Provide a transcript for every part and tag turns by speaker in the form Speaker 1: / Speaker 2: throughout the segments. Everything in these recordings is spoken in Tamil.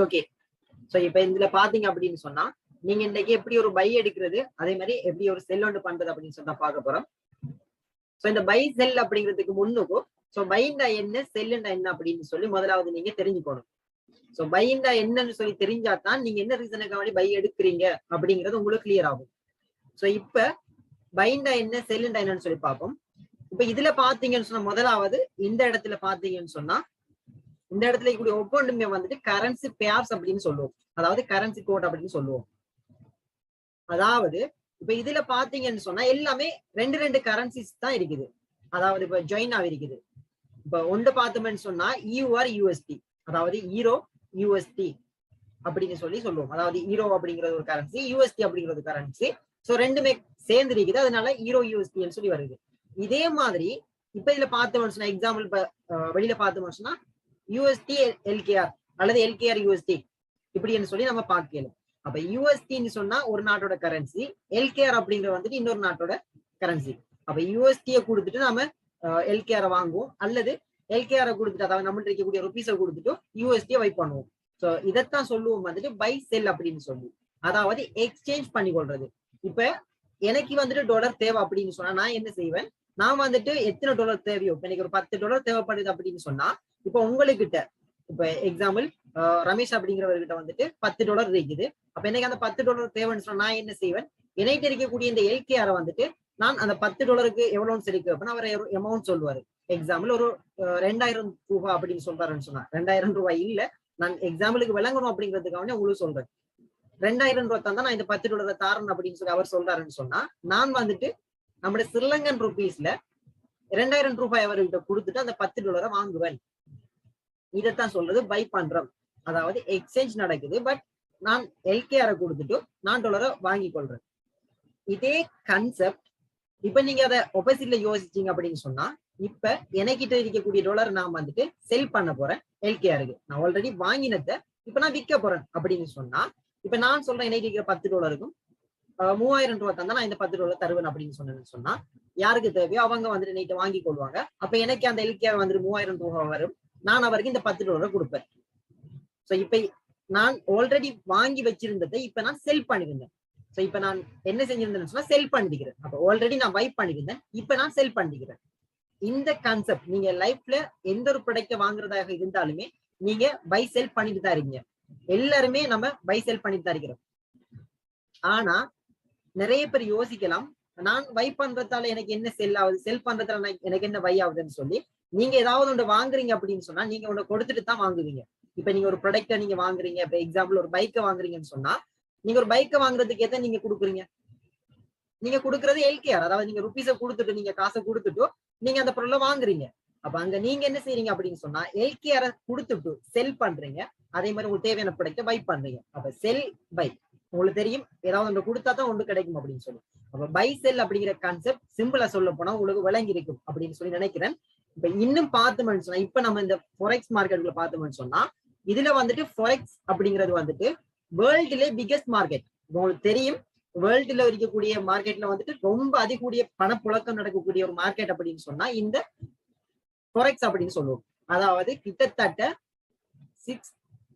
Speaker 1: ரைட் ஓகே சோ இப்ப இதுல பாத்தீங்க அப்படின்னு சொன்னா நீங்க இன்னைக்கு எப்படி ஒரு பை எடுக்கிறது அதே மாதிரி எப்படி ஒரு செல் ஒன்று பண்றது அப்படின்னு சொன்னா பார்க்க போறோம். சோ இந்த பை செல் அப்படிங்கிறதுக்கு முன்னுக்கும் சோ பைண்டா என்ன செல்லுண்டா என்ன அப்படின்னு சொல்லி முதலாவது நீங்க தெரிஞ்சுக்கணும். சோ பைண்டா என்னன்னு சொல்லி தெரிஞ்சாதான் நீங்க என்ன ரீசனுக்காக வேண்டி பை எடுக்கிறீங்க அப்படிங்கிறது உங்களுக்கு கிளியர் ஆகும். சோ இப்ப பைண்டா என்ன செல்லுண்டா என்னன்னு சொல்லி பார்ப்போம். இப்ப இதுல பாத்தீங்கன்னு சொன்னா முதலாவது இந்த இடத்துல பாத்தீங்கன்னு சொன்னா இந்த இடத்துல கூடிய ஒவ்வொன்றுமே வந்துட்டு கரன்சி பேர்ஸ் அப்படின்னு சொல்லுவோம். அதாவது கரன்சி கோட் அப்படின்னு சொல்லுவோம். அதாவது இப்ப இதுல பாத்தீங்கன்னு சொன்னா எல்லாமே ரெண்டு ரெண்டு கரன்சிஸ் தான் இருக்குது. அதாவது இப்ப ஜொயினா இருக்குது இப்ப ஒன்று பார்த்தோம்னு சொன்னா யூஆர் யூஎஸ்டி அதாவது ஈரோ யூஎஸ்டி அப்படின்னு சொல்லி சொல்லுவோம். அதாவது ஈரோ அப்படிங்கிறது ஒரு கரன்சி யூஎஸ்டி அப்படிங்கிறது கரன்சி சோ ரெண்டுமே சேர்ந்து இருக்குது அதனால ஈரோ யூஎஸ்டின்னு சொல்லி வருது. இதே மாதிரி இப்ப இதுல பார்த்தோம்னு சொன்னா எக்ஸாம்பிள் இப்ப வெளியில பார்த்தோம்னு சொன்னா யூஎஸ்டி எல்கேஆர் அல்லது எல்கேஆர் யூஎஸ்டி இப்படின்னு சொல்லி நம்ம பார்க்கலாம் அப்ப யூஎஸ்டின்னு சொன்னா ஒரு நாட்டோட கரன்சி எல்கேஆர் அப்படிங்கிற வந்துட்டு இன்னொரு நாட்டோட கரன்சி அப்ப யூஎஸ்டியை கொடுத்துட்டு நாம எல்கேஆர் வாங்குவோம். அல்லது எல்கேஆர் கொடுத்துட்டு அதாவது நம்மள்ட்ட இருக்கக்கூடிய ருபீஸை கொடுத்துட்டு யூஎஸ்டியை வைப் பண்ணுவோம். ஸோ இதைத்தான் சொல்லுவோம் வந்துட்டு பை செல் அப்படின்னு சொல்லி. அதாவது எக்ஸ்சேஞ்ச் பண்ணி கொள்றது இப்ப எனக்கு வந்துட்டு டாலர் தேவை அப்படின்னு சொன்னா நான் என்ன செய்வேன்? நான் வந்துட்டு எத்தனை டாலர் தேவையோ இப்ப எனக்கு ஒரு பத்து டாலர் தேவைப்படுது அப்படின்னு சொன்னா இப்ப உங்களுக்கிட்ட இப்ப எக்ஸாம்பிள் ரமேஷ் அப்படிங்கிறவர்கிட்ட வந்துட்டு பத்து டாலர் இருக்குது. அப்ப எனக்கு அந்த பத்து டாலர் தேவைன்னு சொன்னா நான் என்ன செய்வேன்? இணைட்டு இருக்கக்கூடிய இந்த எல்கேஆரை வந்துட்டு நான் அந்த பத்து டாலருக்கு எவ்வளவுன்னு சொல்லி கேட்பேன் அவர் அமௌண்ட் சொல்லுவாரு. எக்ஸாம்பிள் ஒரு அஹ், ரெண்டாயிரம் ரூபாய் அப்படின்னு சொல்றாருன்னு சொன்னா ரெண்டாயிரம் ரூபாய் இல்ல நான் எக்ஸாம்பிளுக்கு விளங்கணும் அப்படிங்கிறதுக்காக உங்களுக்கு சொல்றேன். ரெண்டாயிரம் ரூபாய் தான் நான் இந்த பத்து டாலரை தாரன் அப்படின்னு சொல்லி அவர் சொல்றாருன்னு சொன்னா நான் வந்துட்டு நம்முடைய ஸ்ரீலங்கன் ருபீஸ்ல ரெண்டாயிரம் ரூபாய் அவர்கிட்ட கொடுத்துட்டு அந்த பத்து டாலரை வாங்குவேன். இதைத்தான் சொல்றது பை பண்றோம். அதாவது எக்ஸ்சேஞ்ச் நடக்குது பட் நான் எல்கேஆரை கொடுத்துட்டு நான் டாலரை வாங்கி கொள்றேன். இதே கன்செப்ட் இப்ப நீங்க அதை ஒப்போசிட்ல யோசிச்சீங்க அப்படின்னு சொன்னா இப்ப எனக்கிட்ட இருக்கக்கூடிய டாலர் நான் வந்துட்டு செல் பண்ண போறேன் எல்கேஆருக்கு நான் ஆல்ரெடி வாங்கினத இப்ப நான் விற்க போறேன் அப்படின்னு சொன்னா இப்ப நான் சொல்றேன் எனக்கு இருக்கிற பத்து டாலருக்கும் மூவாயிரம் ரூபாய் தந்தா நான் இந்த பத்து ரூபாய் தருவேன் அப்படின்னு சொன்னேன்னு சொன்னா யாருக்கு தேவையோ அவங்க வந்துட்டு நைட்டு வாங்கி கொள்வாங்க. அப்ப எனக்கு அந்த எல்கேஆர் வந்துட்டு மூவாயிரம் ரூபாய் வரும். நான் அவருக்கு இந்த பத்து ரூபாய் கொடுப்பேன். சோ இப்ப நான் ஆல்ரெடி வாங்கி வச்சிருந்ததை இப்ப நான் செல் பண்ணிருந்தேன். சோ இப்ப நான் என்ன செஞ்சிருந்தேன்னு சொன்னா செல் பண்ணிக்கிறேன். அப்ப ஆல்ரெடி நான் வைப் பண்ணிருந்தேன். இப்ப நான் செல் பண்ணிக்கிறேன். இந்த கான்செப்ட் நீங்க லைஃப்ல எந்த ஒரு ப்ராடக்ட வாங்குறதாக இருந்தாலுமே நீங்க பை செல் பண்ணிட்டு தான் இருக்கீங்க. எல்லாருமே நம்ம பை செல் பண்ணிட்டு தான் இருக்கிறோம். ஆனா நிறைய பேர் யோசிக்கலாம். நான் வை பண்றதால எனக்கு என்ன செல் ஆகுது? செல் பண்றதால எனக்கு என்ன வை ஆகுதுன்னு சொல்லி நீங்க ஏதாவது ஒன்று வாங்குறீங்க அப்படின்னு சொன்னா நீங்க ஒன்று கொடுத்துட்டு தான் வாங்குவீங்க. இப்ப நீங்க ஒரு ப்ராடக்ட நீங்க வாங்குறீங்க. இப்ப எக்ஸாம்பிள் ஒரு பைக்கை வாங்குறீங்கன்னு சொன்னா நீங்க ஒரு பைக்கை வாங்குறதுக்கு எதை நீங்க கொடுக்குறீங்க. நீங்க கொடுக்கறது எல்கேஆர் அதாவது நீங்க ருபீஸை கொடுத்துட்டு நீங்க காசை கொடுத்துட்டு நீங்க அந்த பொருளை வாங்குறீங்க. அப்ப அங்க நீங்க என்ன செய்றீங்க அப்படின்னு சொன்னா எல்கேஆர் கொடுத்துட்டு செல் பண்றீங்க. அதே மாதிரி உங்களுக்கு தேவையான ப்ராடக்ட்டை பை பண்றீங்க. அப்ப செல் பை உங்களுக்கு தெரியும். ஏதாவது ஒன்று கொடுத்தா தான் ஒன்று கிடைக்கும் அப்படின்னு சொல்லி. அப்ப பை செல் அப்படிங்கிற கான்செப்ட் சிம்பிளா சொல்ல போனா உங்களுக்கு விளங்கி இருக்கும் அப்படின்னு சொல்லி நினைக்கிறேன். இப்ப இன்னும் பார்த்தோம்னு சொன்னா இப்ப நம்ம இந்த ஃபொரெக்ஸ் மார்க்கெட்ல பார்த்தோம்னு சொன்னா இதுல வந்துட்டு ஃபொரெக்ஸ் அப்படிங்கிறது வந்துட்டு வேர்ல்டுல பிகெஸ்ட் மார்க்கெட் உங்களுக்கு தெரியும். வேர்ல்டுல இருக்கக்கூடிய மார்க்கெட்ல வந்துட்டு ரொம்ப அதிகூடிய பணப்புழக்கம் நடக்கக்கூடிய ஒரு மார்க்கெட் அப்படின்னு சொன்னா இந்த ஃபொரெக்ஸ் அப்படின்னு சொல்லுவோம். அதாவது கிட்டத்தட்ட சிக்ஸ்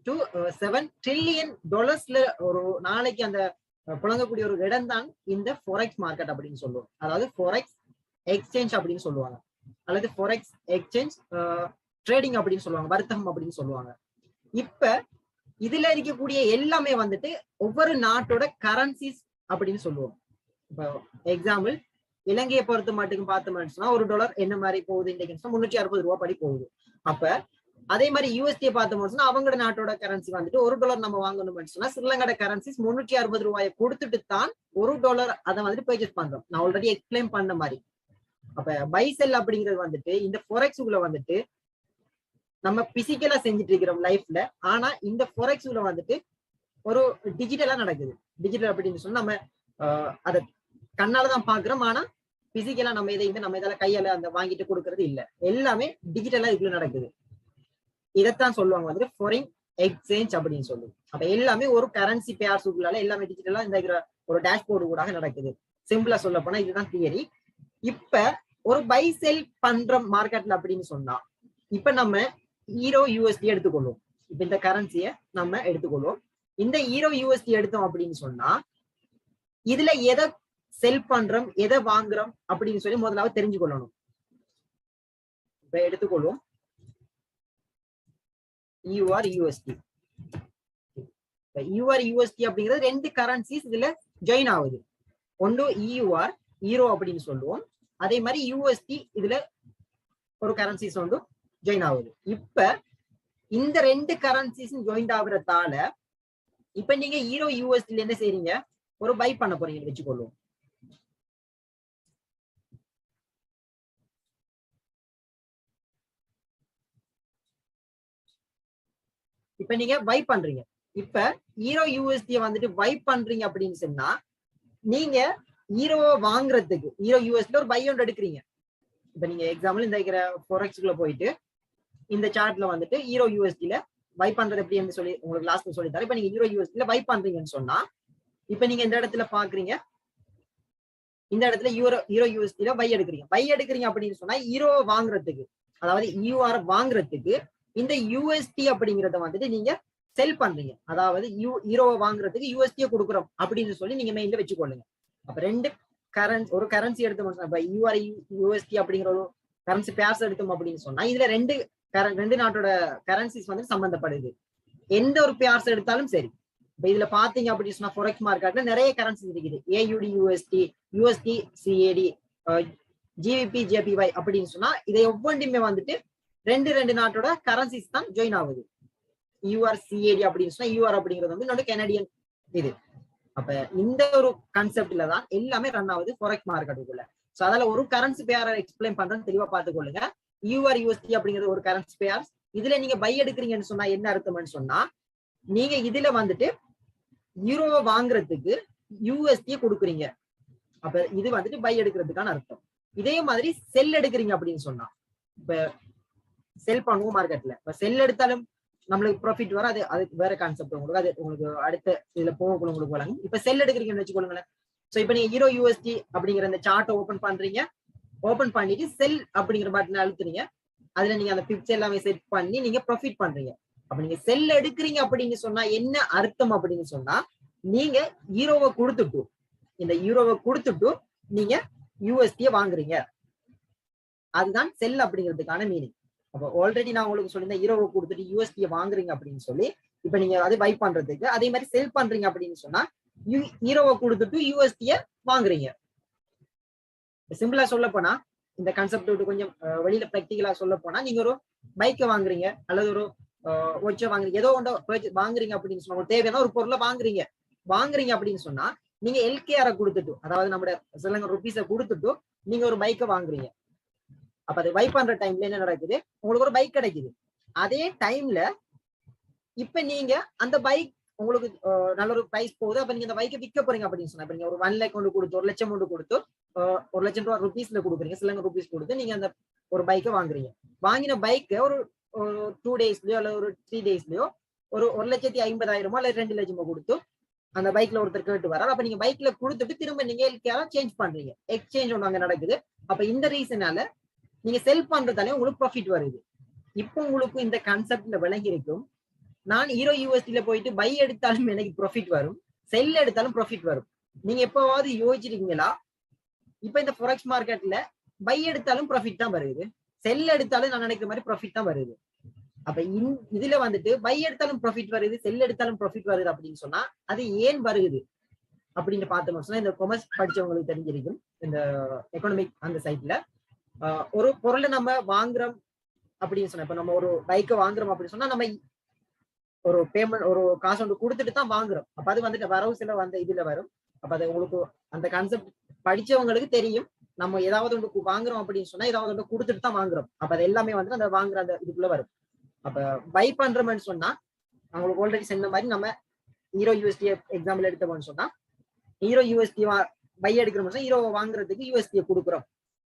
Speaker 1: டு செவன் ட்ரில்லியன் டாலர்ஸ்ல ஒரு நாளைக்கு அந்த uh, புழங்கக்கூடிய ஒரு இடம் தான் இந்த ஃபொரெக்ஸ் மார்க்கெட் அப்படின்னு சொல்லுவோம். அதாவது ஃபொரெக்ஸ் எக்ஸ்சேஞ்ச் அப்படின்னு சொல்லுவாங்க. அல்லது ஃபொரெக்ஸ் எக்ஸ்சேஞ்ச் ட்ரேடிங் அப்படின்னு சொல்லுவாங்க வர்த்தகம் அப்படின்னு சொல்லுவாங்க. இப்ப இதுல இருக்கக்கூடிய எல்லாமே வந்துட்டு ஒவ்வொரு நாட்டோட கரன்சிஸ் அப்படின்னு சொல்லுவோம். இப்போ எக்ஸாம்பிள் இலங்கையை பொறுத்த மட்டுக்கும் பார்த்தோம்னு ஒரு டாலர் என்ன மாதிரி போகுது? இன்றைக்கு முன்னூற்றி அறுபது ரூபா படி போகுது. அப்ப அதே மாதிரி யூஎஸ்டியை பார்த்தோம்னு சொன்னா அவங்களோட நாட்டோட கரன்சி வந்துட்டு ஒரு டாலர் நம்ம வாங்கணும்னு சொன்னா ஸ்ரீலங்கோட கரன்சிஸ் முன்னூற்றி அறுபது ரூபாயை கொடுத்துட்டு தான் ஒரு டாலர் அதை வந்துட்டு பர்ச்சேஸ் பண்றோம். நான் ஆல்ரெடி எக்ஸ்பிளைன் பண்ண மாதிரி. அப்ப பைசெல் அப்படிங்கிறது வந்துட்டு இந்த ஃபொரெக்ஸுக்குள்ள வந்துட்டு நம்ம பிசிக்கலா செஞ்சுட்டு இருக்கிறோம் லைஃப்ல ஆனா இந்த ஃபொரெக்ஸுக்குள்ள வந்துட்டு ஒரு டிஜிட்டலா நடக்குது. டிஜிட்டல் அப்படின்னு சொன்னா நம்ம அதை கண்ணால தான் பாக்குறோம் ஆனா பிசிக்கலா நம்ம இதை நம்ம இதால கையால அந்த வாங்கிட்டு கொடுக்கறது இல்ல. எல்லாமே டிஜிட்டலா இதுக்குள்ள நடக்குது. இதைத்தான் சொல்லுவாங்க வந்துட்டு ஃபாரின் எக்ஸ்சேஞ்ச் அப்படின்னு சொல்லுவோம். அப்ப எல்லாமே ஒரு கரன்சி பேர்ஸுக்குள்ளால எல்லாமே டிஜிட்டலா இந்த ஒரு டேஷ்போர்டு கூட நடக்குது. சிம்பிளா சொல்ல போனா இதுதான் தியரி இப்ப ஒரு பை செல் பண்ற மார்க்கெட்ல அப்படின்னு சொன்னா இப்ப நம்ம ஹீரோ யூஎஸ்டி எடுத்துக்கொள்வோம். இப்ப இந்த கரன்சிய நம்ம எடுத்துக்கொள்வோம். இந்த ஹீரோ யூஎஸ்டி எடுத்தோம் அப்படின்னு சொன்னா இதுல எதை செல் பண்றோம் எதை வாங்குறோம் அப்படின்னு சொல்லி முதலாவது தெரிஞ்சு கொள்ளணும் இப்ப எடுத்துக்கொள்வோம். யூஆர் யூஎஸ்டி யூஆர் யூஎஸ்டி அப்படிங்கிறது ரெண்டு கரன்சிஸ் இதுல ஜாயின் ஆகுது. ஒன்று இயூஆர் ஈரோ அப்படின்னு சொல்லுவோம். அதே மாதிரி யூஎஸ்டி இதுல ஒரு கரன்சிஸ் வந்து ஜாயின் ஆகுது. இப்ப இந்த ரெண்டு கரன்சிஸும் ஜாயின் ஆகுறதால இப்ப நீங்க ஈரோ யூஎஸ்டில என்ன செய்றீங்க? ஒரு பை பண்ண போறீங்கன்னு வச்சுக்கொள்வோம். இப்ப நீங்க வை பண்றீங்க. இப்ப ஈரோ யூஎஸ்டியை வந்துட்டு வை பண்றீங்க அப்படின்னு சொன்னா நீங்க ஈரோவை வாங்குறதுக்கு ஈரோ யூஎஸ்டில ஒரு பை ஒன்று எடுக்கிறீங்க. இப்ப நீங்க எக்ஸாம்பிள் இந்த இருக்கிற ஃபோரெக்ஸ்குள்ள போயிட்டு இந்த சார்ட்ல வந்துட்டு ஈரோ யூஎஸ்டில பை பண்றது எப்படின்னு சொல்லி உங்களுக்கு லாஸ்ட் சொல்லி தரேன். இப்ப நீங்க ஈரோ யூஎஸ்டில பை பண்றீங்கன்னு சொன்னா இப்ப நீங்க இந்த இடத்துல பாக்குறீங்க. இந்த இடத்துல யூரோ ஈரோ யூஎஸ்டில பை எடுக்கிறீங்க. பை எடுக்கிறீங்க அப்படின்னு சொன்னா ஹீரோ வாங்குறதுக்கு அதாவது யூஆர் வாங்குறதுக்கு இந்த யூஎஸ்டி அப்படிங்கறத வந்துட்டு நீங்க செல் பண்றீங்க. அதாவது யூ ஈரோவை வாங்குறதுக்கு யூஎஸ்டியை கொடுக்குறோம் அப்படின்னு சொல்லி நீங்க மெயின்ல வச்சுக்கொள்ளுங்க. அப்ப ரெண்டு கரன்சி ஒரு கரன்சி எடுத்தோம் இப்ப யூஆர் யூஎஸ்டி அப்படிங்கிற ஒரு கரன்சி பேர்ஸ் எடுத்தோம் அப்படின்னு சொன்னா இதுல ரெண்டு கர- ரெண்டு நாட்டோட கரன்சிஸ் வந்து சம்பந்தப்படுது. எந்த ஒரு பேர்ஸ் எடுத்தாலும் சரி. இப்ப இதுல பாத்தீங்க அப்படின்னு சொன்னா ஃபொரெக்ஸ் மார்க்கெட்ல நிறைய கரன்சிஸ் இருக்குது. AUD USD USD CAD GBP JPY அப்படின்னு சொன்னா இதை ஒவ்வொன்றையுமே வந்துட்டு ரெண்டு ரெண்டு நாட்டோட கரன்சிஸ் தான் ஜாயின் ஆகுது. யூஆர் சிஏடி அப்படின்னு சொன்னா யூஆர் அப்படிங்கிறது வந்து என்னோட கெனடியன் இது. அப்ப இந்த ஒரு கான்செப்ட்ல தான் எல்லாமே ரன் ஆகுது ஃபொரெக்ஸ் மார்க்கெட்டுக்குள்ள சோ அதால ஒரு கரன்சி பேரை எக்ஸ்பிளைன் பண்றேன்னு தெளிவா பாத்துக்கொள்ளுங்க யூஆர் யூஎஸ்டி அப்படிங்கிறது ஒரு கரன்சி பேர் இதுல நீங்க பை எடுக்கிறீங்கன்னு சொன்னா என்ன அர்த்தம்னு சொன்னா நீங்க இதுல வந்துட்டு யூரோவை வாங்குறதுக்கு யூஎஸ்டியை கொடுக்குறீங்க. அப்ப இது வந்துட்டு பை எடுக்கிறதுக்கான அர்த்தம். இதே மாதிரி செல் எடுக்கிறீங்க அப்படின்னு சொன்னா இப்ப செல் பண்ணுவோம் மார்க்கெட்ல இப்ப செல் எடுத்தாலும் நம்மளுக்கு ப்ராஃபிட் வரும் அது அதுக்கு வேற கான்செப்ட் உங்களுக்கு. அது உங்களுக்கு அடுத்த இதுல போகக்குள்ள உங்களுக்கு வழங்கும். இப்ப செல் எடுக்கிறீங்கன்னு வச்சுக்கோங்களேன். சோ இப்ப நீங்க ஹீரோ யூஎஸ்டி அப்படிங்கிற அந்த சார்ட்டை ஓபன் பண்றீங்க. ஓபன் பண்ணிட்டு செல் அப்படிங்கிற பட்டன் அழுத்துறீங்க. அதுல நீங்க அந்த பிப்ஸ் எல்லாமே செட் பண்ணி நீங்க ப்ராஃபிட் பண்றீங்க. அப்ப நீங்க செல் எடுக்கிறீங்க அப்படின்னு சொன்னா என்ன அர்த்தம் அப்படின்னு சொன்னா நீங்க ஹீரோவை கொடுத்துட்டு இந்த ஹீரோவை கொடுத்துட்டு நீங்க யூஎஸ்டிய வாங்குறீங்க. அதுதான் செல் அப்படிங்கிறதுக்கான மீனிங் அப்போ ஆல்ரெடி நான் உங்களுக்கு சொல்லியிருந்தேன் ஈரோவை கொடுத்துட்டு யூஎஸ்பியை வாங்குறீங்க அப்படின்னு சொல்லி இப்ப நீங்க அதை பை பண்றதுக்கு அதே மாதிரி செல் பண்றீங்க அப்படின்னு சொன்னா ஈரோவை கொடுத்துட்டு யூஎஸ்பியை வாங்குறீங்க. சிம்பிளா சொல்ல போனா இந்த கான்செப்ட் விட்டு கொஞ்சம் வெளியில பிராக்டிகலா சொல்ல போனா நீங்க ஒரு பைக்கை வாங்குறீங்க அல்லது ஒரு ஒச்சை வாங்குறீங்க ஏதோ ஒன்று வாங்குறீங்க அப்படின்னு சொன்னா உங்களுக்கு தேவையான ஒரு பொருளை வாங்குறீங்க. வாங்குறீங்க அப்படின்னு சொன்னா நீங்க எல்கேஆரை கொடுத்துட்டு அதாவது நம்ம சிலங்க ருபீஸை கொடுத்துட்டு நீங்க ஒரு பைக்கை வாங்குறீங்க. அப்ப அது பை பண்ற டைம்ல என்ன நடக்குது? உங்களுக்கு ஒரு பைக் கிடைக்குது. அதே டைம்ல இப்ப நீங்க அந்த பைக் உங்களுக்கு நல்ல ஒரு பிரைஸ் போகுது. அப்ப நீங்க அந்த பைக்கை விற்க போறீங்க அப்படின்னு சொன்னா இப்ப நீங்க ஒரு ஒன் லேக் கொண்டு கொடுத்து ஒரு லட்சம் கொண்டு கொடுத்து ஒரு லட்சம் ரூபா ருபீஸ்ல கொடுக்குறீங்க. சிலங்க ருபீஸ் கொடுத்து நீங்க அந்த ஒரு பைக்கை வாங்குறீங்க. வாங்கின பைக்கை ஒரு டூ டேஸ்லயோ அல்ல ஒரு த்ரீ டேஸ்லயோ ஒரு ஒரு லட்சத்தி ஐம்பதாயிரமோ அல்ல ரெண்டு லட்சமோ கொடுத்து அந்த பைக்ல ஒருத்தர் கேட்டு வரார் அப்ப நீங்க பைக்ல கொடுத்துட்டு திரும்ப நீங்க சேஞ்ச் பண்றீங்க. எக்ஸ்சேஞ்ச் ஒன்று அங்க நடக்குது. அப்ப இந்த ரீசனால நீங்க செல் பண்றதாலே உங்களுக்கு ப்ராஃபிட் வருது. இப்போ உங்களுக்கு இந்த கான்செப்ட்ல விளங்கி இருக்கும். நான் ஹீரோ யூஎஸ்டில போயிட்டு பை எடுத்தாலும் எனக்கு ப்ராஃபிட் வரும். செல் எடுத்தாலும் ப்ராஃபிட் வரும். நீங்க எப்பவாவது யோசிச்சிருக்கீங்களா? இப்ப இந்த ஃபொரெக்ஸ் மார்க்கெட்ல பை எடுத்தாலும் ப்ராஃபிட் தான் வருது. செல் எடுத்தாலும் நான் நினைக்கிற மாதிரி ப்ராஃபிட் தான் வருது. அப்ப இந்- இதுல வந்துட்டு பை எடுத்தாலும் ப்ராஃபிட் வருது செல் எடுத்தாலும் ப்ராஃபிட் வருது அப்படின்னு சொன்னா அது ஏன் வருது? அப்படின்னு பார்த்தோம்னு சொன்னா இந்த கொமர்ஸ் படிச்சவங்களுக்கு தெரிஞ்சிருக்கும். இந்த எக்கனாமிக் அந்த சைட்ல ஒரு பொருளை நம்ம வாங்குறோம் அப்படின்னு சொன்னா இப்ப நம்ம ஒரு பைக்கை வாங்குறோம் அப்படின்னு சொன்னா நம்ம ஒரு பேமெண்ட் ஒரு காசு ஒன்று கொடுத்துட்டு தான் வாங்குறோம். அப்ப அது வந்துட்டு வரவு செலவு அந்த இதுல வரும். அப்ப அது உங்களுக்கு அந்த கான்செப்ட் படிச்சவங்களுக்கு தெரியும். நம்ம ஏதாவது ஒன்று வாங்குறோம் அப்படின்னு சொன்னா ஏதாவது ஒன்று கொடுத்துட்டு தான் வாங்குறோம். அப்ப அது எல்லாமே வந்து அந்த வாங்குற அந்த இதுக்குள்ள வரும். அப்ப பை பண்றோம்னு சொன்னா அவங்களுக்கு ஆல்ரெடி சொன்ன மாதிரி நம்ம ஹீரோ யூஎஸ்டி எக்ஸாம்பிள் எடுத்தோம்னு சொன்னா ஹீரோ யூஎஸ்டி பை எடுக்கிறோம்னு சொன்னா ஹீரோ வாங்குறதுக்கு யூஎஸ்டியை கொடுக்குறோம்.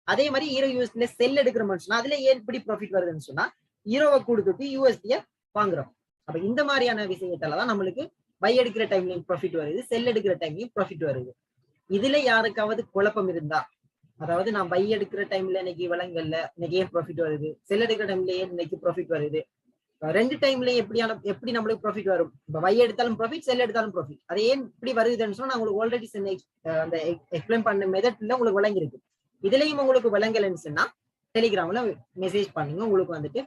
Speaker 1: அதே மாதிரி ஹீரோ யூஎஸ்டில செல் எடுக்கிறோம்னு சொன்னா அதுல ஏன் எப்படி ப்ராஃபிட் வருதுன்னு சொன்னா ஹீரோவை கொடுத்துட்டு யூஎஸ்டிய வாங்குறோம். அப்ப இந்த மாதிரியான விஷயத்தால தான் நம்மளுக்கு பை எடுக்கிற டைம்லயும் ப்ராஃபிட் வருது செல் எடுக்கிற டைம்லயும் ப்ராஃபிட் வருது. இதுல யாருக்காவது குழப்பம் இருந்தா அதாவது நான் பை எடுக்கிற டைம்ல இன்னைக்கு விலங்கல்ல இன்னைக்கு ஏன் ப்ராஃபிட் வருது செல் எடுக்கிற டைம்ல ஏன் இன்னைக்கு ப்ராஃபிட் வருது? ரெண்டு டைம்லயும் எப்படியான எப்படி நம்மளுக்கு ப்ராஃபிட் வரும்? இப்ப பை எடுத்தாலும் ப்ராஃபிட் செல் எடுத்தாலும் ப்ராஃபிட் அது ஏன் இப்படி வருதுன்னு சொன்னா நான் உங்களுக்கு ஆல்ரெடி அந்த எக்ஸ்பிளைன் பண்ண மெதட்ல உங்களுக்கு வழங்கியிருக்கு இதுலயும் உங்களுக்கு விளங்கலன்னு சொன்னா டெலிகிராம்ல மெசேஜ் பண்ணுங்க உங்களுக்கு வந்துட்டு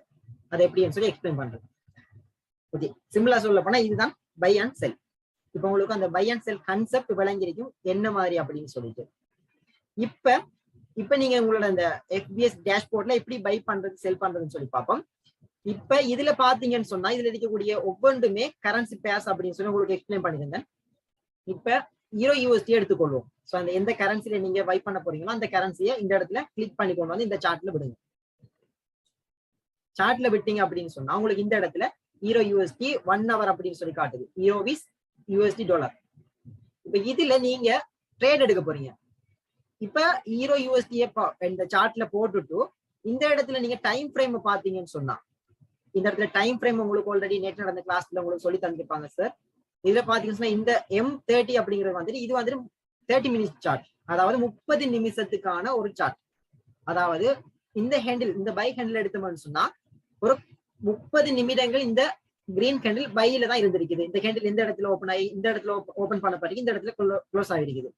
Speaker 1: அதை எப்படின்னு சொல்லி எக்ஸ்பிளைன் பண்றது ஓகே சிம்பிளா சொல்ல போனா இதுதான் பை அண்ட் செல் இப்ப உங்களுக்கு அந்த பை அண்ட் செல் கன்செப்ட் விளங்கிருக்கும் என்ன மாதிரி அப்படின்னு சொல்லிட்டு. இப்ப இப்ப நீங்க உங்களோட அந்த எஃபிஎஸ் டேஷ்போர்ட்ல எப்படி பை பண்றது செல் பண்றதுன்னு சொல்லி பார்ப்போம். இப்ப இதுல பாத்தீங்கன்னு சொன்னா இதுல இருக்கக்கூடிய ஒவ்வொன்றுமே கரன்சி பேஸ் அப்படின்னு சொல்லி உங்களுக்கு எக்ஸ்பிளைன் பண்ணிருந்தேன் இப்ப ஈரோ யூஎஸ்டி எடுத்துக்கொள்வோம். சோ அந்த எந்த கரன்சில நீங்க பை பண்ண போறீங்களோ அந்த கரன்சியை இந்த இடத்துல கிளிக் பண்ணி கொண்டு வந்து இந்த சார்ட்ல விடுங்க. சார்ட்ல விட்டீங்க அப்படின்னு சொன்னா உங்களுக்கு இந்த இடத்துல ஈரோ யூஎஸ்டி ஒன் ஹவர் அப்படின்னு சொல்லி காட்டுது. ஈரோவிஸ் யூஎஸ்டி டாலர் இப்ப இதுல நீங்க ட்ரேட் எடுக்க போறீங்க. இப்ப ஈரோ யூஎஸ்டிய இந்த சார்ட்ல போட்டுட்டு இந்த இடத்துல நீங்க டைம் ஃப்ரேம் பாத்தீங்கன்னு சொன்னா இந்த இடத்துல டைம் ஃப்ரேம் உங்களுக்கு ஆல்ரெடி நேற்று நடந்த கிளாஸ்ல உங்களுக்கு சொல்லி தந்திருப்பாங்க சார் இதுல பாத்தீங்கன்னா இந்த எம் தேர்ட்டி அப்படிங்கிறது வந்துட்டு இது வந்துட்டு தேர்ட்டி மினிட்ஸ் சார்ட் அதாவது முப்பது நிமிஷத்துக்கான ஒரு சார்ட் அதாவது இந்த ஹேண்டில் இந்த பைக் ஹேண்டில் எடுத்தோம்னு சொன்னா ஒரு முப்பது நிமிடங்கள் இந்த கிரீன் ஹேண்டில் பையில தான் இருந்திருக்குது. இந்த ஹேண்டில் இந்த இடத்துல ஓப்பன் ஆகி இந்த இடத்துல ஓப்பன் பண்ண பிறகு இந்த இடத்துல க்ளோஸ் ஆகிருக்குது.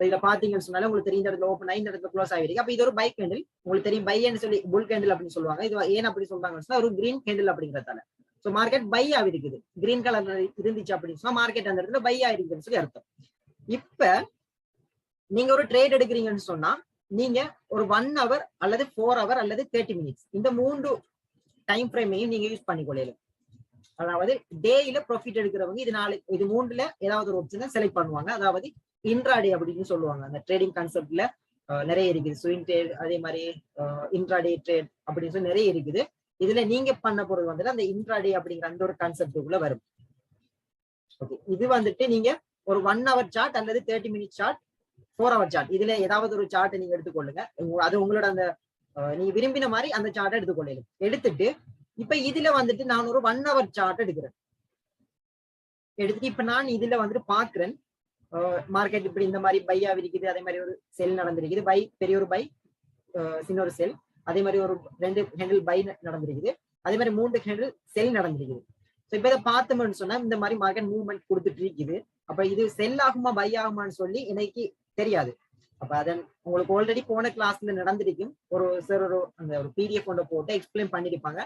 Speaker 1: இதுல பாத்தீங்கன்னு சொன்னாலும் உங்களுக்கு தெரியும் இந்த இடத்துல ஓப்பன் ஆகி இந்த இடத்துல க்ளோஸ் ஆகிருக்கு. அப்ப இது ஒரு பைக் கேண்டில் உங்களுக்கு தெரியும் பைன்னு சொல்லி புல் கேண்டில் அப்படின்னு சொல்லுவாங்க. இது ஏன் அப்படி சொல்றாங்கன்னு சொன்னா ஒரு கிரீன் கேண்டில் அப்படிங்கிறதால. சோ மார்க்கெட் பை ஆகிருக்குது கிரீன் கலர்ல இருந்துச்சு அப்படின்னு சொன்னா மார்க்கெட் அந்த இடத்துல பை ஆயிருக்குன்னு சொல்லி அர்த்தம். இப்ப நீங்க ஒரு ட்ரேட் எடுக்கிறீங்கன்னு சொன்னா நீங்க ஒரு ஒன் ஹவர் அல்லது ஃபோர் ஹவர் அல்லது தேர்ட்டி மினிட்ஸ் இந்த மூன்று டைம் ஃப்ரேமையும் நீங்க யூஸ் பண்ணிக்கொள்ளலாம். அதாவது டேயில ப்ராஃபிட் எடுக்கிறவங்க இது நாலு இது மூணுல ஏதாவது ஒரு ஆப்ஷன் செலக்ட் பண்ணுவாங்க. அதாவது இன்ட்ராடே அப்படின்னு சொல்லுவாங்க. அந்த ட்ரேடிங் கான்செப்ட்ல நிறைய இருக்குது. ஸ்விங் ட்ரேட் அதே மாதிரி இன்ட்ராடே ட்ரேட் அப்படின்னு சொல்லி நிறைய இருக்குது. இதுல நீங்க பண்ண போறது வந்துட்டு அந்த இன்ட்ராடே அப்படிங்கிற அந்த ஒரு கான்செப்டுக்குள்ள வரும். ஓகே இது வந்துட்டு நீங்க ஒரு ஒன் ஹவர் சார்ட் அல்லது thirty minute chart four hour chart இதுல ஏதாவது ஒரு சார்ட்டை நீங்க எடுத்துக்கொள்ளுங்க. அது உங்களோட அந்த நீங்க விரும்பின மாதிரி அந்த சார்ட்டை எடுத்துக்கொள்ளலாம் எடுத்துட்டு இப்ப இதுல வந்துட்டு நான் ஒரு ஒன் ஹவர் சார்ட் எடுக்கிறேன். எடுத்துட்டு இப்ப நான் இதுல வந்துட்டு பாக்குறேன். மார்க்கெட் இப்படி இந்த மாதிரி பையா இருக்குது அதே மாதிரி ஒரு செல் நடந்திருக்குது. பை பெரிய ஒரு பை சின்ன ஒரு செல் அதே மாதிரி ஒரு ரெண்டு ஹேண்டில் பை நடந்திருக்குது. அதே மாதிரி மூன்று ஹேண்டில் செல் நடந்திருக்குது. ஸோ இப்போ இதை பார்த்தோம்னு சொன்னா இந்த மாதிரி மார்க்கெட் மூவ்மெண்ட் கொடுத்துட்டு இருக்குது. அப்ப இது செல் ஆகுமா பை ஆகுமான்னு சொல்லி எனக்கு தெரியாது. அப்ப அதன் உங்களுக்கு ஆல்ரெடி போன கிளாஸ்ல நடந்திருக்கும். ஒரு சார் ஒரு அந்த ஒரு பிடிஎஃப் கொண்டு போட்டு எக்ஸ்பிளைன் பண்ணிருப்பாங்க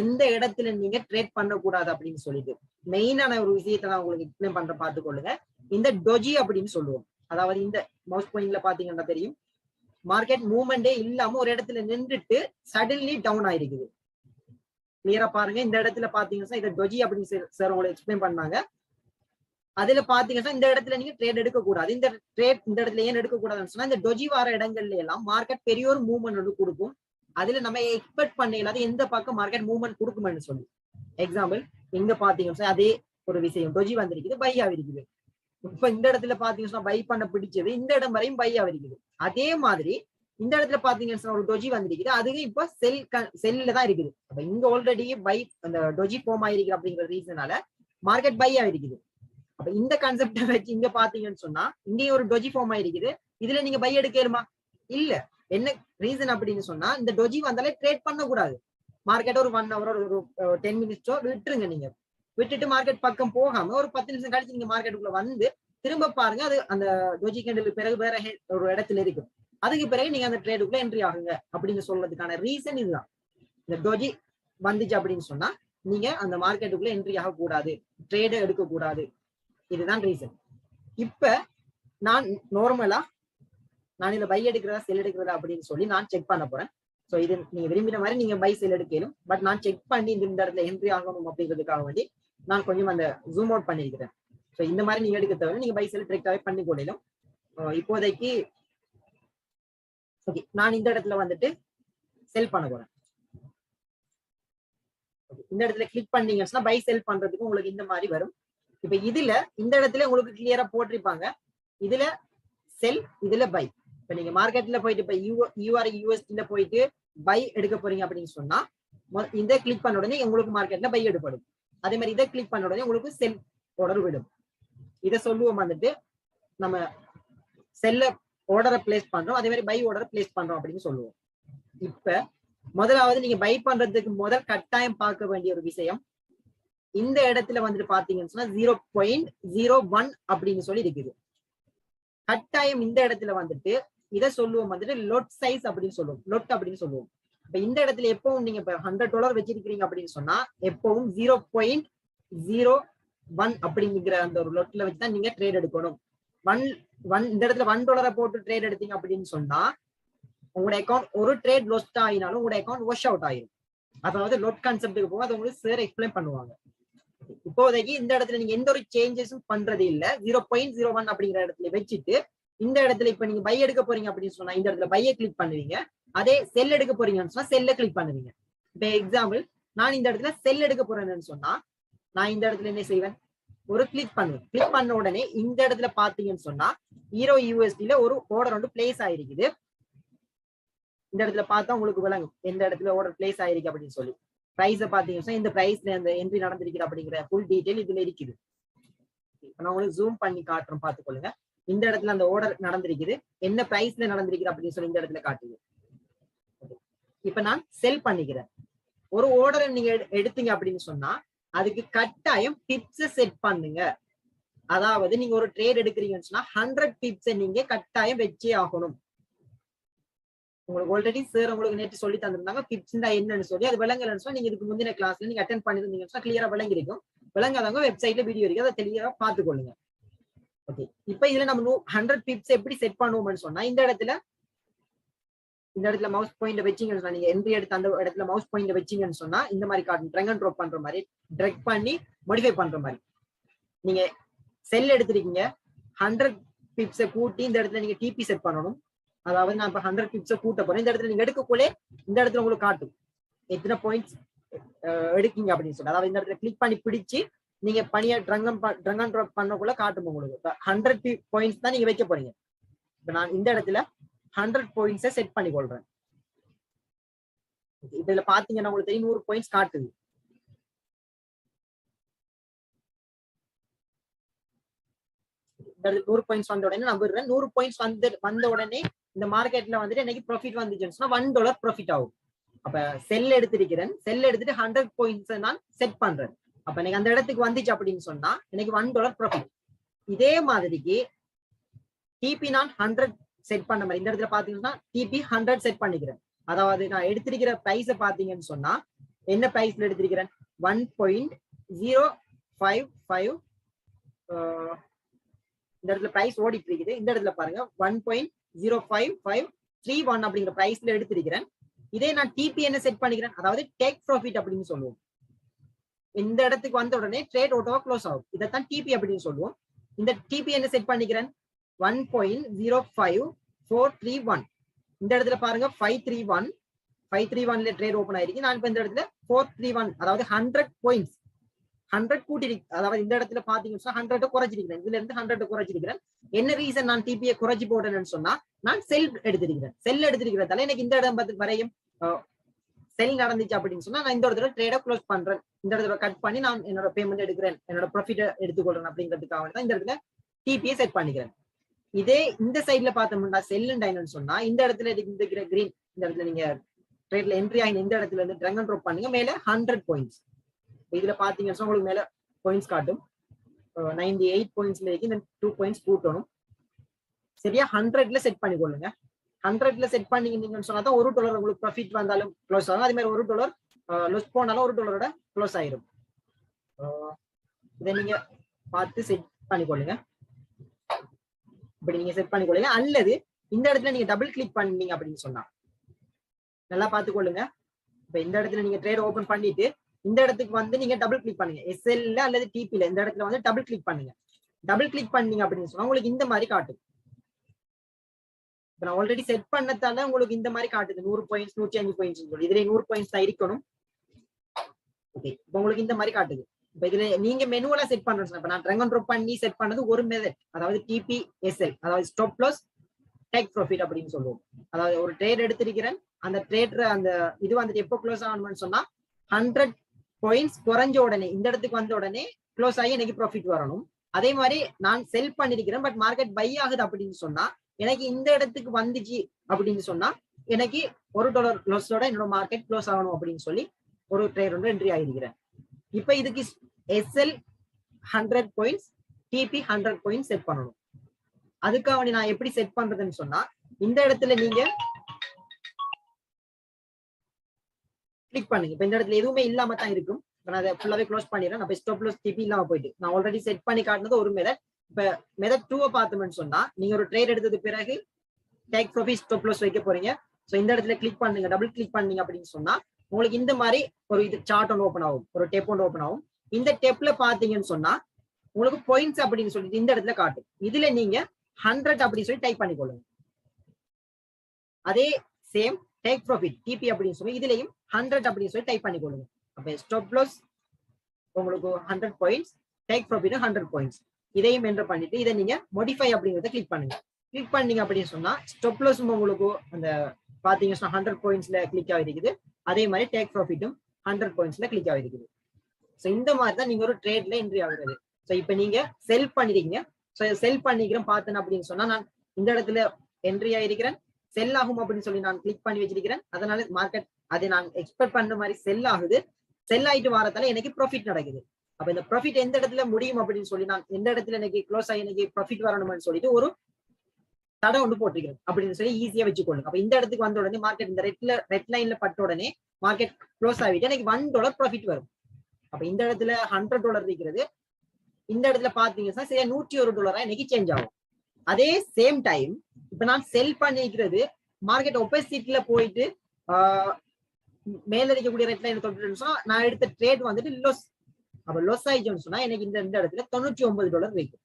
Speaker 1: எந்த இடத்துல நீங்க ட்ரேட் பண்ணக்கூடாது அப்படின்னு சொல்லிட்டு. மெயினான ஒரு விஷயத்த நான் உங்களுக்கு எக்ஸ்பிளைன் பண்ற பார்த்துக்கொள்ளுங்க. இந்த டொஜி அப்படின்னு சொல்லுவோம். அதாவது இந்த மவுஸ் பாயிண்ட்ல பாத்தீங்கன்னா தெரியும். மார்க்கெட் மூவ்மெண்டே இல்லாம ஒரு இடத்துல நின்றுட்டு சடன்லி டவுன் ஆயிருக்குது. கிளியரா பாருங்க. இந்த இடத்துல பாத்தீங்கன்னா இதை டொஜி அப்படின்னு சார் உங்களுக்கு எக்ஸ்பிளைன் பண்ணாங்க. அதுல பாத்தீங்கன்னா இந்த இடத்துல நீங்க ட்ரேட் எடுக்க கூடாது இந்த ட்ரேட் இந்த இடத்துல ஏன் எடுக்க கூடாதுன்னு சொன்னா இந்த டொஜி வார இடங்கள்ல எல்லாம் மார்க்கெட் பெரிய ஒரு மூவ்மெண்ட் ஒன்று கொடுக்கும். அதுல நம்ம எக்ஸ்பெக்ட் பண்ண இல்லாத எந்த பக்கம் மார்க்கெட் மூவ்மெண்ட் கொடுக்குமென்னு சொல்லி. எக்ஸாம்பிள் இங்க பாத்தீங்கன்னா அதே ஒரு விஷயம். டொஜி வந்திருக்குது பை ஆகிருக்குது இப்ப இந்த இடத்துல பாத்தீங்கன்னா பை பண்ண பிடிச்சது இந்த இடம் வரையும் பை ஆகிருக்குது அதே மாதிரி இந்த இடத்துல பாத்தீங்கன்னா ஒரு டொஜி வந்திருக்குது. அதுவும் இப்ப செல் செல்ல தான் இருக்குது. அப்ப இங்க ஆல்ரெடி பை அந்த டொஜி ஃபார்ம் ஆயிருக்கு அப்படிங்கிற ரீசனால மார்க்கெட் பை ஆகிருக்குது அப்ப இந்த கான்செப்ட வச்சு இங்க பாத்தீங்கன்னு சொன்னா இங்கேயும் ஒரு டொஜி ஃபார்ம் ஆயிருக்குது. இதுல நீங்க பை எடுக்கலுமா இல்ல. என்ன ரீசன் அப்படின்னு சொன்னா இந்த டொஜி வந்தாலே ட்ரேட் பண்ண கூடாது மார்க்கெட் ஒரு ஒன் ஹவர் ஒரு டென் மினிட்ஸோ விட்டுருங்க நீங்க. விட்டுட்டு மார்க்கெட் பக்கம் போகாம ஒரு பத்து நிமிஷம் கழிச்சு நீங்க மார்க்கெட்டுக்குள்ள வந்து திரும்ப பாருங்க. அது அந்த ஜோஜி கேண்டலுக்கு பிறகு வேற ஒரு இடத்துல இருக்கும். அதுக்கு பிறகு நீங்க அந்த ட்ரேடுக்குள்ள என்ட்ரி ஆகுங்க அப்படின்னு சொல்றதுக்கான ரீசன் இதுதான். இந்த டோஜி வந்துச்சு அப்படின்னு சொன்னா நீங்க அந்த மார்க்கெட்டுக்குள்ள என்ட்ரி ஆகக்கூடாது. ட்ரேடு எடுக்கக்கூடாது. இதுதான் ரீசன் இப்ப நான் நார்மலா நான் இதுல பை எடுக்கிறதா செல் எடுக்கிறதா அப்படின்னு சொல்லி நான் செக் பண்ண போறேன். சோ இது நீங்க விரும்பின மாதிரி நீங்க பை செல் எடுக்கலும். பட் நான் செக் பண்ணி இந்த இடத்துல என்ட்ரி ஆகணும் அப்படிங்கிறதுக்காக வேண்டி நான் கொஞ்சம் அந்த ஜூம் அவுட் பண்ணியிருக்கிறேன் ஸோ இந்த மாதிரி நீங்க எடுக்க தவிர நீங்க பை செல் டிரெக்டாவே பண்ணி கொள்ளலும் இப்போதைக்கு ஓகே நான் இந்த இடத்துல வந்துட்டு செல் பண்ண போறேன். இந்த இடத்துல கிளிக் பண்ணீங்கன்னா பை செல் பண்றதுக்கு உங்களுக்கு இந்த மாதிரி வரும். இப்ப இதுல இந்த இடத்துல உங்களுக்கு கிளியரா போட்டிருப்பாங்க. இதுல செல் இதுல பை இப்ப நீங்க மார்க்கெட்ல போயிட்டு இப்ப யூஆர் யூஎஸ்டில போயிட்டு பை எடுக்க போறீங்க அப்படின்னு சொன்னா இந்த கிளிக் பண்ண உடனே உங்களுக்கு மார்க்கெட்ல பை எடுப்படும் அதே மாதிரி இதை கிளிக் பண்ண உடனே உங்களுக்கு செல் ஆர்டர் விடும் இதை சொல்லுவோம் வந்துட்டு நம்ம செல்ல ஆர்டரை பிளேஸ் பண்றோம். அதே மாதிரி பை ஆர்டரை பிளேஸ் பண்றோம் அப்படின்னு சொல்லுவோம். இப்ப முதலாவது நீங்க பை பண்றதுக்கு முதல் கட்டாயம் பார்க்க வேண்டிய ஒரு விஷயம் இந்த இடத்துல வந்துட்டு பாத்தீங்கன்னு சொன்னா ஜீரோ பாயிண்ட் ஜீரோ ஒன் அப்படின்னு சொல்லி இருக்குது. கட்டாயம் இந்த இடத்துல வந்துட்டு இதை சொல்லுவோம் வந்துட்டு லொட் சைஸ் அப்படின்னு சொல்லுவோம். லொட் அப்படின்னு சொல்லுவோம். இப்ப இந்த இடத்துல எப்பவும் நீங்க இப்ப ஹண்ட்ரட் டாலர் வச்சிருக்கீங்க அப்படின்னு சொன்னா எப்பவும் ஜீரோ பாயிண்ட் ஜீரோ ஒன் அப்படிங்கிற அந்த ஒரு லொட்ல வச்சுதான் நீங்க ட்ரேட் எடுக்கணும். ஒன் ஒன் இந்த இடத்துல ஒன் டாலரை போட்டு ட்ரேட் எடுத்தீங்க அப்படின்னு சொன்னா உங்களோட அக்கௌண்ட் ஒரு ட்ரேட் லொஸ்ட் ஆகினாலும் உங்களோட அக்கௌண்ட் வாஷ் அவுட் ஆயிரும். அதாவது லொட் கான்செப்டுக்கு போக அது உங்களுக்கு சார் எக்ஸ்பிளைன் பண்ணுவாங்க. இப்போதைக்கு இந்த இடத்துல நீங்க எந்த ஒரு சேஞ்சஸும் பண்றது இல்ல. ஜீரோ பாயிண்ட் ஜீரோ ஒன் அப்படிங்கிற இடத்துல வச்சுட்டு இந்த இடத்துல இப்ப நீங்க பை எடுக்க போறீங்க அப்படின்னு சொன்னா இந்த இடத்துல பையை கிளிக் பண்ணுவீங்க. அதே செல் எடுக்க போறீங்கன்னு சொன்னா செல்ல கிளிக் பண்ணுவீங்க. இப்ப எக்ஸாம்பிள் நான் இந்த இடத்துல செல் எடுக்க போறேன்னு சொன்னா நான் இந்த இடத்துல என்ன செய்வேன்? ஒரு கிளிக் பண்ணுவேன். கிளிக் பண்ண உடனே இந்த இடத்துல பாத்தீங்கன்னு சொன்னா ஹீரோ யூஎஸ்டில ஒரு ஆர்டர் வந்து பிளேஸ் ஆயிருக்குது. இந்த இடத்துல பார்த்தா உங்களுக்கு விளங்கும். எந்த இடத்துல ஆர்டர் பிளேஸ் ஆயிருக்கு அப்படின்னு சொல்லி. பிரைஸ பாத்தீங்கன்னா இந்த பிரைஸ்ல அந்த என்ட்ரி நடந்திருக்குது அப்படிங்கிற ஃபுல் டீடைல் இதுல இருக்குது. நான் உங்களுக்கு ஜூம் பண்ணி காட்டுறேன் பாத்துக்கொள்ளுங்க இந்த இடத்துல அந்த ஓர்டர் நடந்திருக்குது. என்ன பிரைஸ்ல நடந்திருக்குது அப்படின்னு சொல்லி இந்த இடத்துல காட்டுது. இப்ப நான் செல் பண்ணிக்கிறேன். ஒரு ஓர்டரை நீங்க எடு- எடுத்தீங்க அப்படின்னு சொன்னா அதுக்கு கட்டாயம் டிப்ஸ் செட் பண்ணுங்க. அதாவது நீங்க ஒரு ட்ரேட் எடுக்கிறீங்கன்னு சொன்னா ஹண்ட்ரட் டிப்ஸை நீங்க கட்டாயம் வச்சே ஆகணும். உங்களுக்கு ஆல்ரெடி சார் உங்களுக்கு நேற்று சொல்லி தந்திருந்தாங்க டிப்ஸ் என்னன்னு சொல்லி. அது விளங்கலன்னு சொல்லி நீங்க இதுக்கு முந்தின கிளாஸ்ல நீங்க அட்டன் பண்ணிருந்தீங்கன்னு சொன்னா கிளியரா விளங்கி இருக்கும் விளங்காதவங்க வெப்சைட்ல வீடியோ இருக்கு அதை தெளிவா பாத்துக்கொள்ளுங்க ஓகே. இப்ப இதுல நம்ம ஹண்ட்ரட் பிப்ஸ் எப்படி செட் பண்ணுவோம்னு சொன்னா இந்த இடத்துல இந்த இடத்துல மவுஸ் பாயிண்ட் வச்சீங்கன்னு சொன்னா நீங்க எந்த எடுத்து அந்த இடத்துல மவுஸ் பாயிண்ட் வச்சீங்கன்னு சொன்னா இந்த மாதிரி காட்டும் ட்ரங் அண்ட் ட்ராப் பண்ற மாதிரி ட்ரெக் பண்ணி மாடிஃபை பண்ற மாதிரி. நீங்க செல் எடுத்திருக்கீங்க ஹண்ட்ரட் பிப்ஸை கூட்டி இந்த இடத்துல நீங்க டிபி செட் பண்ணணும். அதாவது நான் இப்ப ஹண்ட்ரட் பிப்ஸை கூட்ட போறேன். இந்த இடத்துல நீங்க எடுக்கக்குள்ளே இந்த இடத்துல உங்களுக்கு காட்டும். எத்தனை பாயிண்ட்ஸ் எடுக்கீங்க அப்படின்னு சொல்லி அதாவது இந்த இடத்துல கிளிக் பண்ணி பிடிச்சு நீங்க பணியை ட்ரங்கம் ட்ரங்க் அண்ட் ட்ராப் பண்ணக்குள்ள காட்டும் உங்களுக்கு. ஹண்ட்ரட் பாயிண்ட்ஸ் தான் நீங்க வைக்க போறீங்க. இப்ப நான் இந்த இடத்துல ஹண்ட்ரட் பாயிண்ட்ஸை செட் பண்ணி கொள்றேன் இதுல பாத்தீங்கன்னா உங்களுக்கு தெரியும் நூறு பாயிண்ட்ஸ் காட்டுது. நூறு பாயிண்ட்ஸ் வந்த உடனே நான் விடுறேன். நூறு பாயிண்ட்ஸ் வந்து வந்த உடனே இந்த மார்க்கெட்ல வந்துட்டு எனக்கு ப்ராஃபிட் வந்துச்சுன்னா ஒன் டாலர் ப்ராஃபிட் ஆகும். அப்ப செல் எடுத்திருக்கிறேன். செல் எடுத்துட்டு ஹண்ட்ரட் பாயிண்ட்ஸ் நான் செட் பண்றேன். அப்ப எனக்கு அந்த இடத்துக்கு வந்துச்சு அப்படின்னு சொன்னா எனக்கு ஒன் டாலர் ப்ராஃபிட் இதே மாதிரிக்கு டிபி நான் ஹண்ட்ரட் செட் பண்ண மாதிரி இந்த இடத்துல பாத்தீங்கன்னா டிபி ஹண்ட்ரட் செட் பண்ணிக்கிறேன். அதாவது நான் எடுத்திருக்கிற பிரைஸ பாத்தீங்கன்னு சொன்னா என்ன பிரைஸ்ல எடுத்திருக்கிறேன்? One point zero five five இந்த இடத்துல பிரைஸ் ஓடிட்டு இருக்குது இந்த இடத்துல பாருங்க one point zero five five three one அப்படிங்கிற பிரைஸ்ல எடுத்திருக்கிறேன். இதே நான் டிபி என்ன செட் பண்ணிக்கிறேன்? அதாவது டேக் ப்ராஃபிட் அப்படின்னு சொல்லுவோம். இந்த இடத்துக்கு வந்த உடனே ட்ரேட் ஓட்டோவா க்ளோஸ் ஆகும். இதைத்தான் டிபி அப்படின்னு சொல்லுவோம். இந்த டிபி என்ன செட் பண்ணிக்கிறேன்? One point zero five four three one இந்த இடத்துல பாருங்க five three one five three ஒன்ல ட்ரேட் ஓப்பன் ஆயிருக்கு. நான் இப்ப இந்த இடத்துல ஃபோர் த்ரீ ஒன் அதாவது ஹண்ட்ரட் பாயிண்ட்ஸ் ஹண்ட்ரட் கூட்டி அதாவது இந்த இடத்துல பாத்தீங்கன்னா ஹண்ட்ரட் குறைச்சிருக்கிறேன். இதுல இருந்து ஹண்ட்ரட் குறைச்சிருக்கிறேன். என்ன ரீசன் நான் டிபியை குறைச்சி போட்டேன்னு சொன்னா நான் செல் எடுத்திருக்கிறேன். செல் எடுத்திருக்கிறதால எனக்கு இந்த இடம் பார்த்து வரையும் செல் நடந்துச்சு அப்படின்னு சொன்னா நான் இந்த இடத்துல ட்ரேட க்ளோஸ் பண்றேன். இந்த இடத்துல கட் பண்ணி நான் என்னோட பேமெண்ட் எடுக்கிறேன். என்னோட ப்ராஃபிட் எடுத்துக்கொள்றேன் அப்படிங்கிறதுக்காக தான் இந்த இடத்துல டிபியை செட் பண்ணிக்கிறேன். இதே இந்த சைட்ல பார்த்தோம்னா செல் என்னன்னு சொன்னா இந்த இடத்துல இருக்கிற கிரீன் இந்த இடத்துல நீங்க ட்ரேட்ல என்ட்ரி ஆகி இந்த இடத்துல இருந்து ட்ரங்க் அண்ட் ட்ராப் பண்ணுங்க. மேல ஹண்ட்ரட் பாயிண்ட்ஸ் இதுல பாத்தீங்கன்னா உங்களுக்கு மேல பாயிண்ட்ஸ் காட்டும். நைன்டி எயிட் பாயிண்ட்ஸ்ல இருக்கு இந்த டூ பாயிண்ட்ஸ் கூட்டணும். சரியா? ஹண்ட்ரட்ல செட் பண்ணி கொள்ளுங்க ஹண்ட்ரட்ல செட் பண்ணீங்கன்னு சொன்னா தான் ஒரு டாலர் உங்களுக்கு ப்ராஃபிட் வந்தாலும் க்ளோஸ் ஆகும். அதே மாதிரி ஒரு டாலர் லொஸ் போனாலும் ஒரு டாலரோட க்ளோஸ் ஆயிரும். இதை நீங்க பார்த்து செட் பண்ணிக்கொள்ளுங்க. இப்படி நீங்க செட் பண்ணிக்கொள்ளுங்க. அல்லது இந்த இடத்துல நீங்க டபுள் கிளிக் பண்ணீங்க அப்படின்னு சொன்னா நல்லா பார்த்துக்கொள்ளுங்க. இப்ப இந்த இடத்துல நீங்க ட்ரேட் ஓபன் பண்ணிட்டு இந்த இடத்துக்கு வந்து நீங்க டபுள் கிளிக் பண்ணுங்க. எஸ்எல்ல அல்லது டிபில இந்த இடத்துல வந்து டபுள் கிளிக் பண்ணுங்க. டபுள் கிளிக் பண்ணீங்க அப்படின்னு சொன்னா உங்களுக்கு இந்த மாதிரி காட்டும். நான் ஆல்ரெடி செட் பண்ணதால உங்களுக்கு இந்த மாதிரி காட்டுது. நூறு பாயிண்ட்ஸ் நூற்றி அஞ்சு பாயிண்ட்ஸ் சொல்லி. இதுல நூறு பாயிண்ட்ஸ் தான் இருக்கணும். ஓகே இப்போ உங்களுக்கு இந்த மாதிரி காட்டுது. இப்ப இதுல நீங்க மெனுவலா செட் பண்றது இப்ப நான் ட்ரங் ட்ரோப் பண்ணி செட் பண்ணது ஒரு மெதட் அதாவது டிபிஎஸ்எல் அதாவது ஸ்டாப் லாஸ் டேக் ப்ராஃபிட் அப்படின்னு சொல்லுவோம். அதாவது ஒரு ட்ரேட் எடுத்திருக்கிறேன். அந்த ட்ரேட் அந்த இது வந்துட்டு எப்போ க்ளோஸ் ஆகணும்னு சொன்னா ஹண்ட்ரட் பாயிண்ட்ஸ் குறைஞ்ச உடனே இந்த இடத்துக்கு வந்த உடனே க்ளோஸ் ஆகி எனக்கு ப்ராஃபிட் வரணும். அதே மாதிரி நான் செல் பண்ணிருக்கிறேன் பட் மார்க்கெட் பை ஆகுது அப்படின்னு சொன்னா எனக்கு இந்த இடத்துக்கு வந்துச்சு அப்படின்னு சொன்னா எனக்கு ஒரு டாலர் லாஸோட என்னோட மார்க்கெட் க்ளோஸ் ஆகணும் அப்படின்னு சொல்லி ஒரு ட்ரேட் வந்து என்ட்ரி ஆகிருக்கிறேன் இப்ப இதுக்கு SL hundred points TP hundred point set பண்ணணும். அதுக்காக நான் எப்படி செட் பண்றதுன்னு சொன்னா இந்த இடத்துல நீங்க கிளிக் பண்ணுங்க. இப்ப இந்த இடத்துல எதுவுமே இல்லாம தான் இருக்கும். நான் அதை ஃபுல்லாவே க்ளோஸ் பண்ணிடுறேன். நான் ஸ்டாப் லாஸ் டிபி இல்லாம போயிட்டு. நான் ஆல்ரெடி செட் பண்ணி காட்டினது ஒரு மெதட் இப்ப மெதட் டூவை பார்த்தோம்னு சொன்னா நீங்க ஒரு ட்ரேட் எடுத்தது பிறகு டேக் ப்ரொஃபிட் ஸ்டாப் லாஸ் வைக்க போறீங்க. சோ இந்த இடத்துல கிளிக் பண்ணுங்க டபுள் கிளிக் பண்ணீங்க அப்படின்னு சொன்னா உங்களுக்கு இந்த மாதிரி ஒரு இது சார்ட் ஒன்று ஓப்பன் ஆகும். ஒரு டெப் ஒன்று ஓப்பன் ஆகும். இந்த டெப்ல பாத்தீங்கன்னு சொன்னா உங்களுக்கு பாயிண்ட்ஸ் அப்படின்னு சொல்லிட்டு இந்த இடத்துல காட்டும். இதுல நீங்க ஹண்ட்ரட் அப்படின்னு சொல்லி டைப் பண்ணிக்கொள்ளுங்க. அதே சேம் டேக் ப்ராஃபிட் டிபி அப்படின்னு சொல்லி இதுலயும் ஹண்ட்ரட் அப்படின்னு சொல்லி டைப் பண்ணிக்கொள்ளுங்க. அப்ப ஸ்டாப் லாஸ் உங்களுக்கு hundred points take profit hundred points இதையும் என்டர் பண்ணிட்டு இதை நீங்க மோடிஃபை அப்படிங்கறத கிளிக் பண்ணுங்க. கிளிக் பண்ணீங்க அப்படின்னு சொன்னா ஸ்டொப்லஸ் உங்களுக்கு அந்த பாத்தீங்கன்னா ஹண்ட்ரட் பாயிண்ட்ஸ்ல கிளிக் ஆகிருக்குது அதே மாதிரி டேக் ப்ராஃபிட்டும் ஹண்ட்ரட் பாயிண்ட்ஸ்ல கிளிக் ஆகிருக்குது ஸோ இந்த மாதிரி தான் நீங்க ஒரு ட்ரேட்ல என்ட்ரி ஆகுறது. ஸோ இப்போ நீங்க செல் பண்ணிருக்கீங்க ஸோ செல் பண்ணிக்கிறேன் பார்த்தேன் அப்படின்னு சொன்னா நான் இந்த இடத்துல என்ட்ரி ஆயிருக்கிறேன். செல் ஆகும் அப்படின்னு சொல்லி நான் கிளிக் பண்ணி வச்சிருக்கிறேன். அதனால மார்க்கெட் அதை நான் எக்ஸ்பெக்ட் பண்ற மாதிரி செல் ஆகுது. செல் ஆயிட்டு வரதால எனக்கு ப்ராஃபிட் நடக்குது. அப்ப இந்த ப்ராஃபிட் எந்த இடத்துல முடியும் அப்படின்னு சொல்லி நான் எந்த இடத்துல எனக்கு க்ளோஸ் ஆகி எனக்கு ப்ராஃபிட் வரணும்னு சொல்லிட்டு ஒரு தடை ஒன்று போட்டிருக்கிறேன் அப்படின்னு சொல்லி ஈஸியா வச்சுக்கொள்ளுங்க. அப்ப இந்த இடத்துக்கு வந்த உடனே மார்க்கெட் இந்த ரெட்ல ரெட் லைன்ல பட்ட உடனே மார்க்கெட் க்ளோஸ் ஆகிட்டு எனக்கு ஒன் டாலர் ப்ராஃபிட் வரும். அப்ப இந்த இடத்துல ஹண்ட்ரட் டாலர் இருக்கிறது இந்த இடத்துல பாத்தீங்கன்னா சரியா நூற்றி ஒரு டாலரா இன்னைக்கு சேஞ்ச் ஆகும். அதே சேம் டைம் இப்ப நான் செல் பண்ணிக்கிறது மார்க்கெட் ஒப்போசிட்ல போயிட்டு மேல இருக்கக்கூடிய ரெட் லைன் தொட்டுன்னு சொன்னா நான் எடுத்த ட்ரேட் வந்துட்டு லோஸ் அப்ப லொஸ் ஆயிடுச்சுன்னு சொன்னா எனக்கு இந்த இந்த இடத்துல தொண்ணூற்றி ஒன்பது டாலர் வைக்கும்.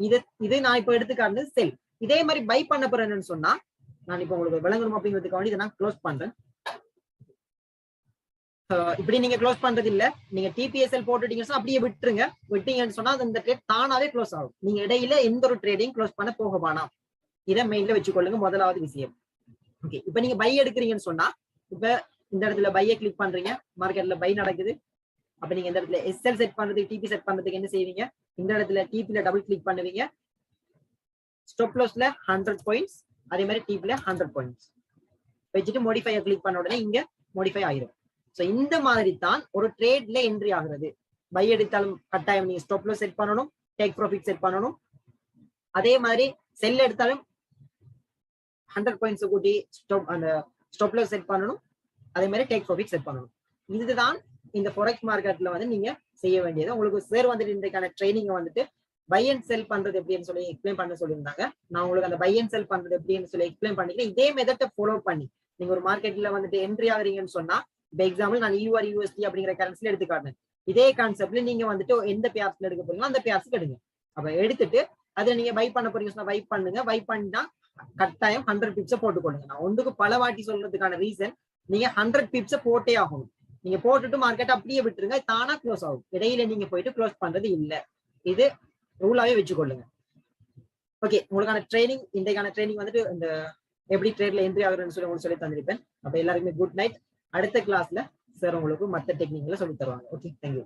Speaker 1: இது இது நான் இப்ப எடுத்துக்காட்டு செல் இதே மாதிரி பை பண்ண போறேன்னு சொன்னா நான் இப்ப உங்களுக்கு விளங்கணும் அப்படிங்கிறதுக்காக இதை நான் க்ளோஸ் பண்றேன். இப்படி நீங்க க்ளோஸ் பண்றது இல்ல. நீங்க டிபிஎஸ்எல் போட்டுட்டீங்கன்னா அப்படியே விட்டுருங்க. விட்டீங்கன்னு சொன்னா அந்த ட்ரேட் தானாவே க்ளோஸ் ஆகும். நீங்க இடையில எந்த ஒரு ட்ரேடையும் க்ளோஸ் பண்ண போக வேணாம். இதை மெயின்ல வச்சுக்கொள்ளுங்க முதலாவது விஷயம். ஓகே இப்ப நீங்க பை எடுக்கிறீங்கன்னு சொன்னா இப்ப இந்த இடத்துல பையை கிளிக் பண்றீங்க. மார்க்கெட்ல பை நடக்குது. அப்ப நீங்க இந்த இடத்துல எஸ்எல் செட் பண்றதுக்கு டிபி செட் பண்றதுக்கு என்ன செய்வீங்க? இந்த இடத்துல டிபில டபுள் கிளிக் பண்ணுவீங்க. ஸ்டாப் லாஸ்ல ஹண்ட்ரட் பாயிண்ட்ஸ் அதே மாதிரி டிபில ஹண்ட்ரட் பாயிண்ட்ஸ் வச்சுட்டு மோடிஃபை கிளிக் பண்ண உடனே இங்க மோடிஃபை ஆயிரும். சோ இந்த மாதிரி தான் ஒரு ட்ரேட்ல என்ட்ரி ஆகுறது. பை எடுத்தாலும் கட்டாயம் நீங்க ஸ்டாப் லாஸ் செட் பண்ணணும் டேக் ப்ராஃபிட் செட் பண்ணணும். அதே மாதிரி செல் எடுத்தாலும் ஹண்ட்ரட் பாயிண்ட்ஸ் கூட்டி ஸ்டாப் அந்த ஸ்டாப் லாஸ் செட் பண்ணணும். அதே மாதிரி டேக் ப்ராஃபிட் செட் பண்ணணும். இதுதான் இந்த ஃபொரெக்ஸ் மார்க்கெட்ல வந்து நீங்க செய்ய வேண்டியது. உங்களுக்கு சேர் வந்துட்டு இன்றைக்கான ட்ரைனிங் வந்துட்டு பை அண்ட் செல் பண்றது எப்படின்னு சொல்லி எக்ஸ்பிளைன் பண்ண சொல்லியிருந்தாங்க. நான் உங்களுக்கு அந்த பை அண்ட் செல் பண்றது எப்படின்னு சொல்லி எக்ஸ்பிளைன் பண்ணிக்கிறேன். இதே மெத்தட்டை ஃபாலோ பண்ணி நீங்க ஒரு மார்க்கெட்ல வந்துட்டு என்ட்ரி ஆகுறீங்கன்னு சொன்னா இப்போ எக்ஸாம்பிள் நான் யூஆர் யூஎஸ்டி அப்படிங்கிற கரன்சில எடுத்துக்காட்டேன் இதே கான்செப்ட்ல நீங்க வந்துட்டு எந்த பேர்ஸ்ல எடுக்க போறீங்களோ அந்த பேர்ஸ்க்கு எடுங்க. அப்ப எடுத்துட்டு அதை நீங்க பை பண்ண போறீங்க சொன்னா பை பண்ணுங்க. பை பண்ணா கட்டாயம் ஹண்ட்ரட் பிப்ஸ போட்டுக்கொள்ளுங்க. நான் ஒன்றுக்கு பல வாட்டி சொல்றதுக்கான ரீசன் நீங்க ஹண்ட்ரட் பிப்ஸ போட்டே ஆகணும். நீங்க போட்டுட்டு மார்க்கெட் அப்படியே விட்டுருங்க தானா க்ளோஸ் ஆகும். இடையில நீங்க போயிட்டு க்ளோஸ் பண்றது இல்ல. இது ரூலாவே வச்சுக்கொள்ளுங்க. ஓகே உங்களுக்கான ட்ரைனிங் இன்றைக்கான ட்ரைனிங் வந்துட்டு இந்த எப்படி ட்ரேட்ல என்ட்ரி ஆகுறதுன்னு சொல்லி உங்களுக்கு சொல்லி தந்திருப்பேன். அப்ப எல்லாருக்குமே குட் நைட் அடுத்த கிளாஸ்ல சார் உங்களுக்கு மத்த டெக்னிக்ல சொல்லி தருவாங்க. Okay thank you